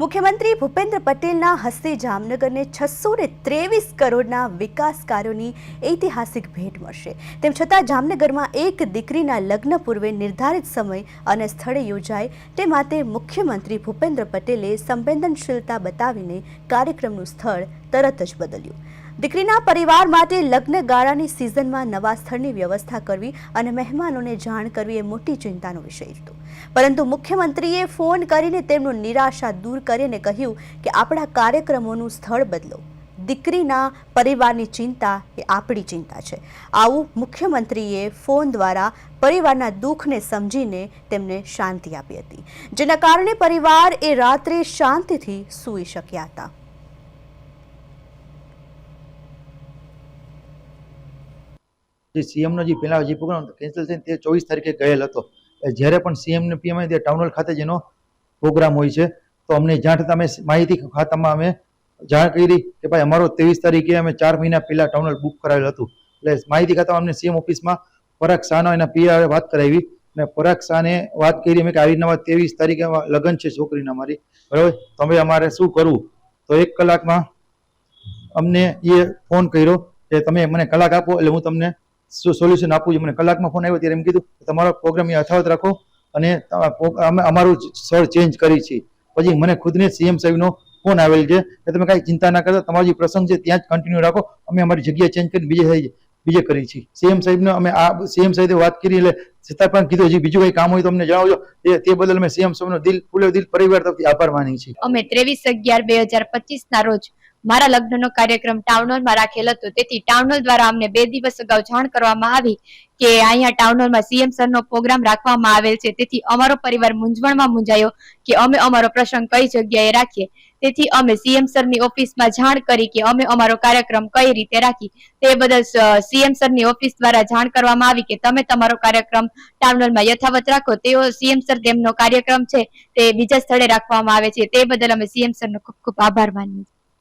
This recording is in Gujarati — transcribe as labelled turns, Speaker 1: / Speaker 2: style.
Speaker 1: મુખ્યમંત્રી ભૂપેન્દ્ર પટેલના હસ્તે જામનગરને છસો ને ત્રેવીસ કરોડના વિકાસ કાર્યોની ઐતિહાસિક ભેટ મળશે. તેમ છતાં જામનગરમાં એક દીકરીના લગ્ન પૂર્વે નિર્ધારિત સમય અને સ્થળે યોજાય તે માટે મુખ્યમંત્રી ભૂપેન્દ્ર પટેલે સંવેદનશીલતા બતાવીને કાર્યક્રમનું સ્થળ તરત જ બદલ્યું. દીકરીના પરિવાર માટે લગ્ન ગાળાની સિઝનમાં નવા સ્થળની વ્યવસ્થા કરવી અને મહેમાનોને જાણ કરવી એ મોટી ચિંતાનો વિષય હતો. પરંતુ મુખ્યમંત્રીએ ફોન કરીને તેમનું નિરાશા દૂર કરીને કહ્યું કે આપણા કાર્યક્રમોનું સ્થળ બદલો. દીકરીના પરિવારની ચિંતા એ આપણી ચિંતા છે. આવું મુખ્યમંત્રીએ ફોન દ્વારા પરિવારના દુઃખને સમજીને તેમને શાંતિ આપી હતી, જેના કારણે પરિવાર એ રાત્રે શાંતિથી સૂઈ શક્યા હતા.
Speaker 2: સીએમનો જે પહેલાં જે પ્રોગ્રામ કેન્સલ થઈને તે ચોવીસ તારીખે ગયેલ હતો. જ્યારે પણ સીએમ ને પીએમ ત્યાં ટાઉન હોલ ખાતે જેનો પ્રોગ્રામ હોય છે. તો અમને થતાં અમે માહિતી ખાતામાં અમે જાણ કરી કે ભાઈ અમારો ત્રેવીસ તારીખે અમે ચાર મહિના પહેલા ટાઉન હોલ બુક કરાવેલ હતું. એટલે માહિતી ખાતામાં અમને સીએમ ઓફિસમાં પરાગ શાહનો એના પીઆર વાત કરાવી અને પરાગ શાહને વાત કરી અમે કે આવી રીતના ત્રેવીસ તારીખે લગ્ન છે છોકરીના અમારી બરાબર? તો અમે અમારે શું કરવું? તો એક કલાકમાં અમને એ ફોન કર્યો કે તમે મને કલાક આપો એટલે હું તમને સોલ્યુશન આપવું છે? મને કલાકમાં ફોન આવ્યો ત્યારે એમ કીધું તમારો પ્રોગ્રામ એ રાખો અને અમે, અમારું સ્થળ ચેન્જ કરી છે. પછી મને ખુદને સીએમ સાહેબનો ફોન આવેલ છે કે તમે કાંઈ ચિંતા ના કરતા, તમારો જે પ્રસંગ છે ત્યાં જ કન્ટિન્યુ રાખો. અમે અમારી જગ્યા ચેન્જ કરી બીજે થઈ બીજે કરી છે સીએમ સાહેબને અમે આ સીએમ સાહેબે વાત કરી એટલે છતાં પણ કીધું, હજી બીજું કંઈ કામ હોય તો અમને જણાવજો. તે બદલ અમે સીએમ સાહેબનો દિલ, ફૂલે દિલ પરિવાર તરફથી આભાર માની છીએ.
Speaker 3: અમે ત્રેવીસ અગિયાર બે હજાર પચીસ ના રોજ મારા લગ્નનો કાર્યક્રમ ટાઉન હોલમાં રાખેલ હતો. તેથી ટાઉનહોલ દ્વારા અમને બે દિવસ અગાઉ જાણ કરવામાં આવી કે અહીંયા ટાઉન હોલમાં સીએમ સરનો પ્રોગ્રામ રાખવામાં આવેલ છે. તેથી અમારો પરિવાર મૂંઝવણમાં મૂંઝાયો કે અમે અમારો પ્રસંગ કઈ જગ્યાએ રાખીએ. તેથી અમે સીએમ સરની ઓફિસમાં જાણ કરી કે અમે અમારો કાર્યક્રમ કઈ રીતે રાખી. તે બદલ સીએમ સરની ઓફિસ દ્વારા જાણ કરવામાં આવી કે તમે તમારો કાર્યક્રમ ટાઉન હોલમાં યથાવત રાખો. તેઓ સીએમ સર તેમનો કાર્યક્રમ છે તે બીજા સ્થળે રાખવામાં આવે છે. તે બદલ અમે સીએમ સરનો ખૂબ ખૂબ આભાર માનીએ